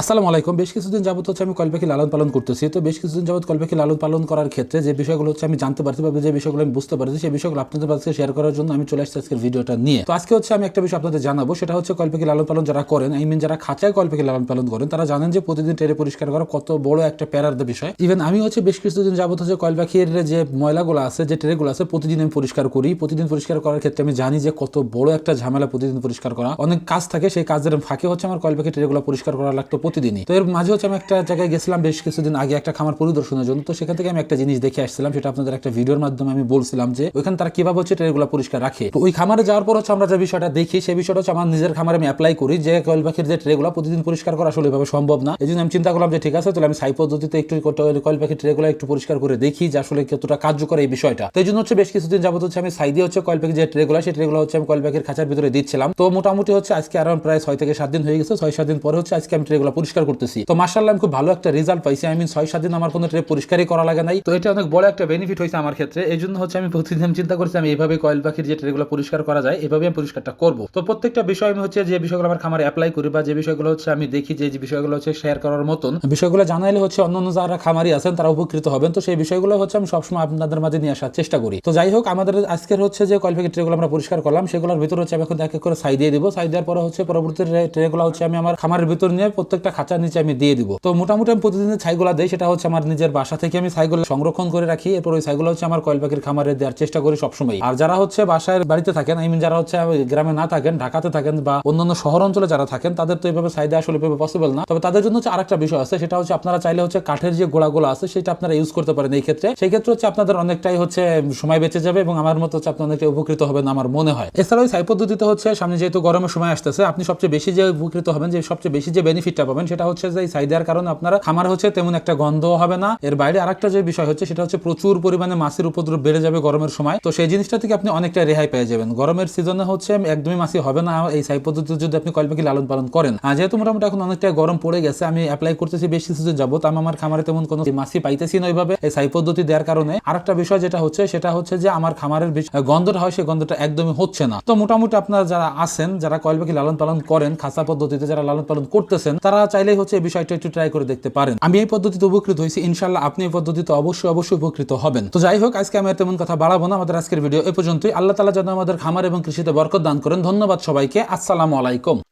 আসসালামু আলাইকুম। বেশ কিছুদিন যাবত হচ্ছে আমি কলপাখি লালন পালন করতেছি। তো বেশ কিছুদিন যাবত কলপাখি লালন পালন করার ক্ষেত্রে যে বিষয়গুলো হচ্ছে আমি জানতে পারছি বা যে বিষয়গুলো আমি বুঝতে পারছি সেই বিষয়গুলো আপনাদের কাছে শেয়ার করার জন্য আমি চলে আসছি আজকের ভিডিওটা নিয়ে। তো আজকে হচ্ছে আমি একটা বিষয় আপনাদের জানাব। সেটা হচ্ছে কলপাখি লালন পালন যারা করেন আই মিন যারা খাঁচায় কলপাখি লালন পালন করেন, তারা জানেন যে প্রতিদিন টেরে পরিষ্কার করা কত বড় একটা প্যারার বিষয়। ইভেন আমি হচ্ছে বেশ কিছুদিন যাবত হচ্ছে কলপাখির যে ময়লাগুলো আছে, যে ট্রেগুলো আছে, প্রতিদিন আমি পরিষ্কার করি। প্রতিদিন পরিষ্কার করার ক্ষেত্রে আমি জানি যে কত বড় একটা ঝামেলা প্রতিদিন পরিষ্কার করা। অনেক কাজ থাকে, সেই কাজের ফাঁকে হচ্ছে আমার কলপাখি ট্রেগুলো পরিষ্কার করা লাগতো। প্রতিদিনই। তো এর মাঝে হচ্ছে আমি একটা জায়গায় গেছিলাম বেশ কিছুদিন আগে একটা খামার পরিদর্শনের জন্য। তো সেখান থেকে আমি একটা জিনিস দেখে আসছিলাম, সেটা আপনাদের একটা ভিডিওর মাধ্যমে আমি বলছিলাম যে ওইখানে তারা কীভাবে হচ্ছে ট্রেগুলো পরিষ্কার রাখে। তো ওই খামারে যাওয়ার পর হচ্ছে আমরা যে বিষয়টা দেখি, সেই বিষয়টা হচ্ছে আমার নিজের খামারে আমি অ্যাপ্লাই করি যে কয়েল পাখির যে ট্রেগুলো প্রতিদিন পরিষ্কার করা আসলে এভাবে সম্ভব না। এই জন্য আমি চিন্তা করলাম যে ঠিক আছে, তাহলে আমি সাই পদ্ধতিতে একটু কয়েল পাখির ট্রেগুলো একটু পরিষ্কার করে দেখি যে আসলে কতটা কার্যকর এই বিষয়টা। তো এই জন্য হচ্ছে বেশ কিছুদিন যাবত হচ্ছে আমি সাই দিয়ে হচ্ছে কয়েল পাখির যে ট্রেগুলো সেই ট্রেগুলো হচ্ছে আমি কয়েল পাখির খাঁচার ভিতরে দিচ্ছিলাম। তো মোটামুটি হচ্ছে আজকে আরাম প্রায় ছয় থেকে সাত দিন হয়ে গেছে। ছয়, সাত দিন পরে হচ্ছে আজকে আমি ট্রেগুলো পরিষ্কার করতেছি। তো মার্শাল্লাহ আমি খুব ভালো একটা রেজাল্ট পাইছি। আই মিন ছয়, সাত দিন আমার কোনো ট্রে পরিষ্কারই করা লাগে নাই। তো এটা অনেক বড় একটা বেনিফিট হয়েছে আমার ক্ষেত্রে। এই জন্য হচ্ছে আমি প্রতিদিন চিন্তা করছি আমি এইভাবে কয়েল পাখির যে ট্রেগুলো পরিষ্কার করা যায় এভাবে আমি পরিষ্কারটা করব। তো প্রত্যেকটা বিষয় আমি হচ্ছে যে বিষয়গুলো আমার খামারে অ্যাপ্লাই করি বা যে বিষয়গুলো হচ্ছে আমি দেখি যে বিষয়গুলো হচ্ছে শেয়ার করার মতন, বিষয়গুলো জানাইলে হচ্ছে অন্যান্য যারা খামারি আছেন তারা উপকৃত হবেন। তো সেই বিষয়গুলো হচ্ছে আমি সবসময় আপনাদের মাঝে নিয়ে আসার চেষ্টা করি। তো যাই হোক, আমাদের আজকের হচ্ছে যে কয়েল পাখির ট্রেগুলো আমরা পরিষ্কার করলাম, সেগুলোর ভিতর হচ্ছে আমি এখন এক এক করে সাই দিয়ে দিব। সাই দেওয়ার পরে হচ্ছে পরবর্তী ট্রেগুলো হচ্ছে আমি আমার খামারের ভিতর নিয়ে প্রত্যেকটা খাঁচার নিচে আমি দিয়ে দিব। তো মোটামুটি আমি প্রতিদিন ছাইগুলো দেই, সেটা হচ্ছে আমার নিজের বাসা থেকে আমি ছাইগুলো সংরক্ষণ করে রাখি। এরপর ওই ছাইগুলো হচ্ছে আমার কয়েল পাখির খামারে দেওয়ার চেষ্টা করি সবসময় আর যারা হচ্ছে বাসায় বাড়িতে থাকেন আই মিন যারা হচ্ছে গ্রামে না থাকেন, ঢাকাতে থাকেন বা অন্যান্য শহর অঞ্চলে যারা থাকেন, তাদের তো এইভাবে সাইডে আসলে এভাবে পসিবল না। তবে তাদের জন্য হচ্ছে আরেকটা বিষয় আছে, সেটা হচ্ছে আপনারা চাইলে হচ্ছে কাঠের যে গোড়াগুলো আছে, সেটা আপনারা ইউজ করতে পারেন এই ক্ষেত্রে। সেই ক্ষেত্রে হচ্ছে আপনাদের অনেকটাই হচ্ছে সময় বেঁচে যাবে এবং আমার মতো হচ্ছে আপনি অনেকটাই উপকৃত হবেন আমার মনে হয়। এছাড়াও সাই পদ্ধতিতে হচ্ছে সামনে যেহেতু গরমের সময় আসতেছে, আপনি সবচেয়ে বেশি যে উপকৃত হবেন, যে সবচেয়ে বেশি যে বেনিফিটটা পাবেন, সেটা হচ্ছে যে সাই দেওয়ার কারণে আপনারা খামার হচ্ছে তেমন একটা গন্ধ হবে না। এর বাইরে আরেকটা যে বিষয় হচ্ছে, সেটা হচ্ছে প্রচুর পরিমাণে মাছের উপদ্রব বেড়ে যাবে গরমের সময়। তো সেই জিনিসটা থেকে আপনি অনেকটা রেহাই পেয়ে যাবেন। গরমের সিজনে হচ্ছে একদমই মাছি হবে না, এই সাই পদ্ধতিতে যদি আপনি কয়েল পাখি লালন পালন করেন। আর যেহেতু মোটামুটি এখন অনেকটা গরম পড়ে গেছে, আমি অ্যাপ্লাই করতেছি বেশ কিছুদিন যাব আমি আমার খামারে তেমন কোনো মাছি পাইতেছি না ওইভাবে। এই সাই পদ্ধতি দেওয়ার কারণে আরেকটা বিষয় যেটা হচ্ছে, সেটা হচ্ছে যে আমার খামারের গন্ধটা হয়, সেই গন্ধটা একদমই হচ্ছে না। তো মোটামুটি আপনারা যারা আছেন, যারা কয়েল পাখি লালন পালন করেন, খাসা পদ্ধতিতে যারা লালন পালন করতেছেন, তারা চাইলেই হচ্ছে এই বিষয়টা একটু ট্রাই করে দেখতে পারেন। আমি এই পদ্ধতিতে উপকৃত হয়েছি ইনশাল্লাহ আপনি এই পদ্ধতিতে অবশ্যই অবশ্যই উপকৃত হবেন। তো যাই হোক, আজকে আমি আর তেমন কথা বাড়াবো না, আমাদের আজকের ভিডিও এ পর্যন্তই। আল্লাহ তালা যেন আমাদের খামার এবং কৃষিতে বরকত দান করেন। ধন্যবাদ সবাইকে, আসসালামু আলাইকুম।